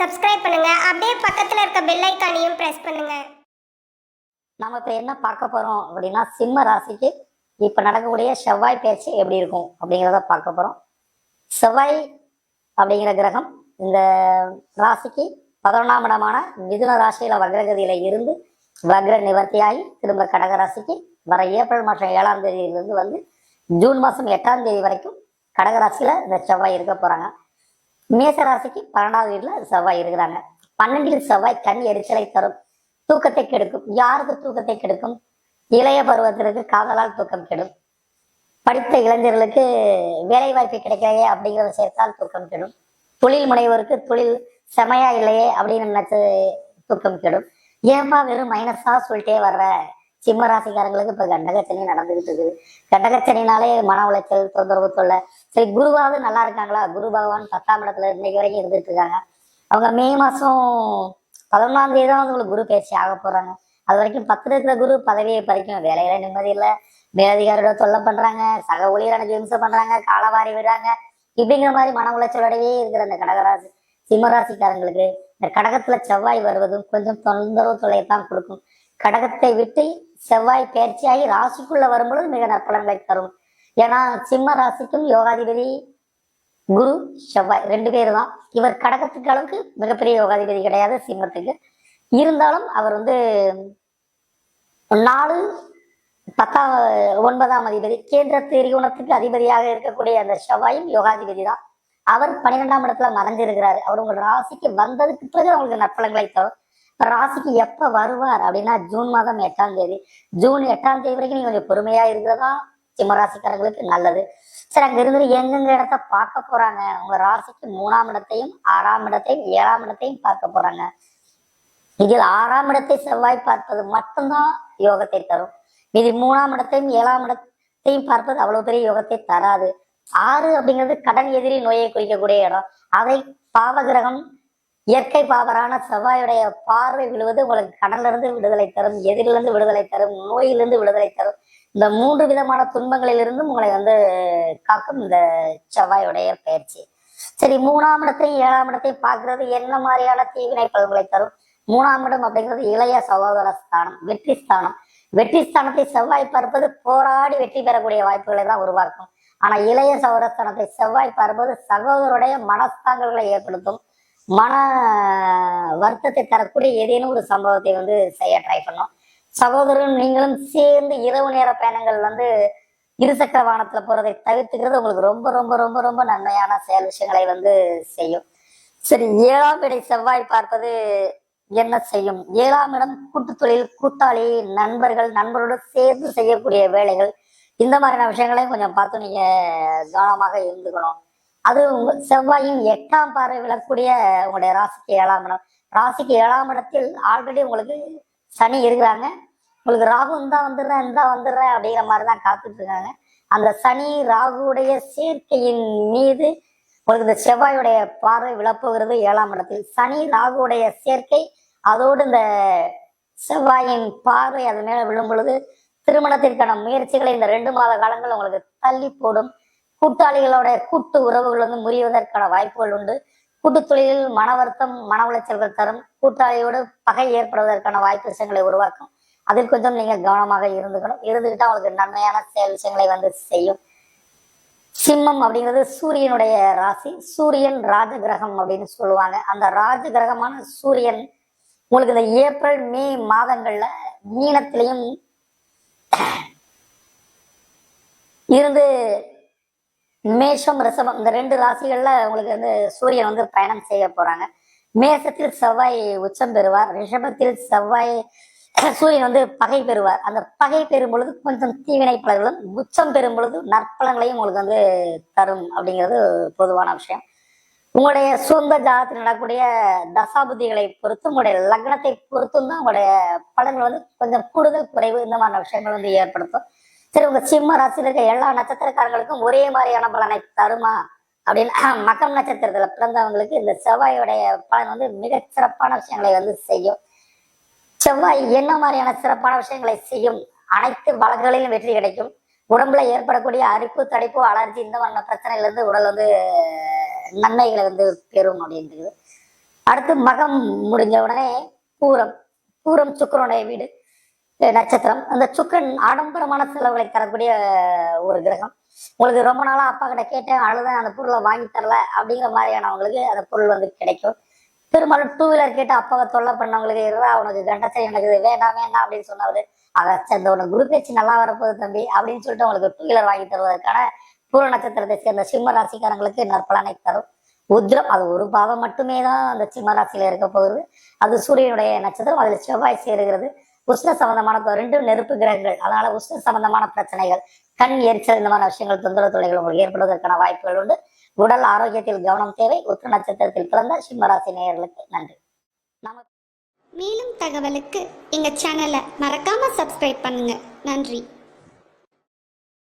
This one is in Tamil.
சப்ஸ்கிரைப் பண்ணுங்க. அப்படியே பக்கத்துல இருக்க பெல் ஐக்கானையும் பிரஸ் பண்ணுங்க. நம்ம இப்போ என்ன பார்க்க போறோம் அப்படின்னா சிம்ம ராசிக்கு இப்போ நடக்கக்கூடிய செவ்வாய் பயிற்சி எப்படி இருக்கும் அப்படிங்கிறத பார்க்க போறோம். செவ்வாய் அப்படிங்கிற கிரகம் இந்த ராசிக்கு பதினொன்றாம் இடமான மிதுன ராசியில வக்ரகதியில இருந்து வக்ர நிவர்த்தியாகி திரும்ப கடக ராசிக்கு வர ஏப்ரல் மாதம் ஏழாம் தேதியிலிருந்து வந்து ஜூன் மாதம் எட்டாம் தேதி வரைக்கும் கடகராசியில் இந்த செவ்வாய் இருக்க போகிறாங்க மேசராசிக்கு பன்னெண்டாவது வீட்டில் செவ்வாய் இருக்கிறாங்க பன்னெண்டில் செவ்வாய் கண் எரிச்சலை தரும். தூக்கத்தை கெடுக்கும். யாருக்கு தூக்கத்தை கெடுக்கும்? இளைய பருவத்திற்கு காதலால் தூக்கம் கெடும். படித்த இளைஞர்களுக்கு வேலை வாய்ப்பு கிடைக்கலையே அப்படிங்கிற விஷயத்தால் தூக்கம் கெடும். தொழில் முனைவோருக்கு தொழில் செமையா இல்லையே அப்படின்னு நினைச்சு தூக்கம் கெடும். ஏன்பா வெறும் மைனஸா சொல்லிட்டே வர்ற? சிம்ம ராசிக்காரங்களுக்கு இப்ப கண்டகச்சனி நடந்துகிட்டு இருக்குது. கண்டகச்சனினாலே மன உளைச்சல் தொந்தரவு தொல்லை. சரி குருவாவது நல்லா இருக்காங்களா? குரு பகவான் பத்தாம் இடத்துல இன்னைக்கு வரைக்கும் இருந்துட்டு இருக்காங்க. அவங்க மே மாசம் பதினொன்றாம் தேதி தான் வந்து உங்களுக்கு குரு பயிற்சி ஆக போறாங்க. அது வரைக்கும் பத்து இருக்கிற குரு பதவியை பறிக்கும் வேலையில நிம்மதி இல்லை. மேலதிகாரியோட தொல்லை பண்றாங்க. சக ஊழியரான ஹிம்சை பண்றாங்க. காலவாரி விடுறாங்க. இப்படிங்கிற மாதிரி மன உளைச்சலோடவே இருக்கிற அந்த கடகராசி சிம்மராசிக்காரங்களுக்கு இந்த கடகத்துல செவ்வாய் வருவதும் கொஞ்சம் தொந்தரவு தொல்லையை தான் கொடுக்கும். கடகத்தை விட்டு செவ்வாய் பயிற்சியாகி ராசிக்குள்ள வரும்பொழுது மிக நற்பலன்களை தரும். ஏன்னா சிம்ம ராசிக்கும் யோகாதிபதி குரு செவ்வாய் ரெண்டு பேர் தான் இவர் கடகத்துக்கு அளவுக்கு மிகப்பெரிய யோகாதிபதி கிடையாது சிம்மத்துக்கு. இருந்தாலும் அவர் வந்து நாலு பத்தாம் ஒன்பதாம் அதிபதி கேந்திர திரிகோணத்துக்கு அதிபதியாக இருக்கக்கூடிய அந்த செவ்வாயும் யோகாதிபதி தான் அவர் பன்னிரெண்டாம் இடத்துல மறைஞ்சிருக்கிறாரு. அவர் உங்கள் ராசிக்கு வந்ததுக்கு பிறகு அவங்களுக்கு நற்பலன்களை தரும். ராசிக்கு எப்ப வருவார் அப்படின்னா ஜூன் மாதம் எட்டாம் தேதி. ஜூன் எட்டாம் தேதி வரைக்கும் நீங்க கொஞ்சம் பொறுமையா இருக்கிறதா? சிம்மராசிக்காரங்களுக்கு நல்லது. சரி அங்க இருந்து எங்கெங்க இடத்த பார்க்க போறாங்க? உங்க ராசிக்கு மூணாம் இடத்தையும் ஆறாம் இடத்தையும் ஏழாம் இடத்தையும் பார்க்க போறாங்க. இதில் ஆறாம் இடத்தை செவ்வாய் பார்ப்பது மட்டும்தான் யோகத்தை தரும். மீதி மூணாம் இடத்தையும் ஏழாம் இடத்தையும் பார்ப்பது அவ்வளவு பெரிய யோகத்தை தராது. ஆறு அப்படிங்கிறது கடன் எதிரி நோயை குறிக்கக்கூடிய இடம். அதை பாவகிரகம் இயற்கை பாவரான செவ்வாயுடைய பார்வை விழுவது உங்களுக்கு கடல்ல இருந்து விடுதலை தரும் எதிரிலிருந்து விடுதலை தரும் நோயிலிருந்து விடுதலை தரும். இந்த மூன்று விதமான துன்பங்களிலிருந்தும் உங்களை வந்து காக்கும் இந்த செவ்வாயுடைய பயிற்சி. சரி மூணாம் இடத்தையும் ஏழாம் இடத்தையும் பார்க்கறது என்ன மாதிரியான தீவினை பலன்களை தரும்? மூணாம் இடம் அப்படிங்கிறது இளைய சகோதர ஸ்தானம் வெற்றி ஸ்தானம். வெற்றி ஸ்தானத்தை செவ்வாய் பார்ப்பது போராடி வெற்றி பெறக்கூடிய வாய்ப்புகளை தான் உருவாக்கும். ஆனா இளைய சகோதர ஸ்தானத்தை செவ்வாய் பார்ப்பது சகோதரருடைய மனஸ்தாங்கல்களை ஏற்படுத்தும். மன வருத்தத்தை தரக்கூடிய ஏதேனும் ஒரு சம்பவத்தை வந்து செய்ய ட்ரை பண்ணும். சகோதரரும் நீங்களும் சேர்ந்து இரவு நேர பயணங்கள் வந்து இருசக்கர வாகனத்துல போறதை தவிர்த்துக்கிறது உங்களுக்கு ரொம்ப ரொம்ப ரொம்ப ரொம்ப நன்மையான செயல் விஷயங்களை வந்து செய்யும். சரி ஏழாம் இடை செவ்வாய் பார்ப்பது என்ன செய்யும்? ஏழாம் இடம் கூட்டு தொழில் கூட்டாளி நண்பர்கள் நண்பரோடு சேர்ந்து செய்யக்கூடிய வேலைகள். இந்த மாதிரியான விஷயங்களையும் கொஞ்சம் பார்த்து நீங்க கவனமாக இருந்துக்கணும். அது உங்க செவ்வாயும் எட்டாம் பார்வை விழக்கூடிய உங்களுடைய ராசிக்கு ஏழாம் இடம். ராசிக்கு ஏழாம் இடத்தில் ஆல்ரெடி உங்களுக்கு சனி இருக்கிறாங்க. உங்களுக்கு ராகு இந்தா வந்துடுறேன் இந்தா வந்துடுறேன் அப்படிங்கிற மாதிரி தான் காத்துட்டு இருக்காங்க. அந்த சனி ராகுடைய சேர்க்கையின் மீது உங்களுக்கு இந்த செவ்வாயுடைய பார்வை விழப்போகிறது ஏழாம் இடத்தில். சனி ராகுடைய சேர்க்கை அதோடு இந்த செவ்வாயின் பார்வை அது மேல விழும் பொழுது திருமணத்திற்கான முயற்சிகளை இந்த ரெண்டு மாத காலங்கள் உங்களுக்கு தள்ளி போடும். கூட்டாளிகளோட கூட்டு உறவுகள் வந்து முறிவதற்கான வாய்ப்புகள் உண்டு. கூட்டு தொழிலில் மன வருத்தம் மன உளைச்சல்கள் தரும். கூட்டாளியோடு பகை ஏற்படுவதற்கான வாய்ப்பு விஷயங்களை உருவாக்கும். அதில் கொஞ்சம் நீங்க கவனமாக இருந்துக்கணும். இருந்துகிட்டு அவளுக்கு நன்மையான செயல் விஷயங்களை வந்து செய்யும். சிம்மம் அப்படிங்கிறது சூரியனுடைய ராசி. சூரியன் ராஜ கிரகம் அப்படின்னு சொல்லுவாங்க. அந்த ராஜ கிரகமான சூரியன் உங்களுக்கு இந்த ஏப்ரல் மே மாதங்கள்ல மீனத்திலையும் இருந்து மேஷம் ரிஷபம் இந்த ரெண்டு ராசிகள்ல உங்களுக்கு வந்து சூரியன் வந்து பயணம் செய்ய போறாங்க. மேசத்தில் செவ்வாய் உச்சம் பெறுவார். ரிஷபத்தில் செவ்வாய் சூரியன் வந்து பகை பெறுவார். அந்த பகை பெறும் பொழுது கொஞ்சம் தீவினை பலர்களும் உச்சம் பெறும் பொழுது நற்பலங்களையும் உங்களுக்கு வந்து தரும் அப்படிங்கிறது பொதுவான விஷயம். உங்களுடைய சொந்த ஜாதத்தில் நடக்கக்கூடிய தசாபுத்திகளை பொறுத்து உங்களுடைய லக்னத்தை பொறுத்தும் தான் உங்களுடைய பலன்கள் வந்து கொஞ்சம் கூடுதல் குறைவு இந்த மாதிரி விஷயங்கள் வந்து ஏற்படுத்தும். சரி உங்க சிம்ம ராசியில் இருக்க எல்லா நட்சத்திரக்காரங்களுக்கும் ஒரே மாதிரியான பலனை தருமா? அப்படின்னு மகம் நட்சத்திரத்துல பிறந்தவங்களுக்கு இந்த செவ்வாயோடைய பலன் வந்து மிக சிறப்பான விஷயங்களை வந்து செய்யும். செவ்வாய் என்ன மாதிரியான சிறப்பான விஷயங்களை செய்யும்? அனைத்து வழக்குகளிலும் வெற்றி கிடைக்கும். உடம்புல ஏற்படக்கூடிய அரிப்பு தடிப்பு அலர்ஜி இந்த மாதிரியான பிரச்சனையில இருந்து உடல் வந்து நன்மைகளை வந்து பெறும் அப்படின்றது. அடுத்து மகம் முடிஞ்ச உடனே பூரம். பூரம் சுக்கரனுடைய வீடு. நட்சத்திரம். அந்த சுக்கரன் ஆடம்பரமான செலவுகளை தரக்கூடிய ஒரு கிரகம். உங்களுக்கு ரொம்ப நாளா அப்பா கிட்ட கேட்டேன் அழுதான் அந்த பொருளை வாங்கி தரல அப்படிங்கிற மாதிரியானவங்களுக்கு அந்த பொருள் வந்து கிடைக்கும். பெரும்பாலும் டூ வீலர் கேட்டு அப்பாவை தொல்லை பண்ணவங்களுக்கு இருந்தா உனக்கு கண்டசை எனக்கு வேண்டாம் வேண்டாம் அப்படின்னு சொன்னவர் அதை சேர்ந்த உனக்கு குரு பேச்சு நல்லா வரப்போகுது தம்பி அப்படின்னு சொல்லிட்டு உங்களுக்கு டூ வீலர் வாங்கி தருவதற்கான பூர நட்சத்திரத்தை சேர்ந்த சிம்ம ராசிக்காரங்களுக்கு நற்பலனை தரும். உத்ரம் அது ஒரு பாவம் மட்டுமே தான் அந்த சிம்ம ராசியில இருக்க போகுது. அது சூரியனுடைய நட்சத்திரம் அதில் செவ்வாய் சேருகிறது. உஷ்ண சம்பந்தமான ரெண்டும் நெருப்பு கிரகங்கள். அதனால உஷ்ண சம்பந்தமான பிரச்சனைகள் கண் எரிச்சல் இந்த மாதிரி விஷயங்கள் தொந்தரவு தொலைகள் உங்களுக்கு ஏற்படுவதற்கான வாய்ப்புகள் உண்டு. உடல் ஆரோக்கியத்தில் கவனம் தேவை. உத்திர நட்சத்திரத்தில் பிறந்த சிம்மராசி நேயர்களுக்கு நன்றி. மேலும் தகவலுக்கு எங்க சேனலை மறக்காம சப்ஸ்கிரைப் பண்ணுங்க. நன்றி.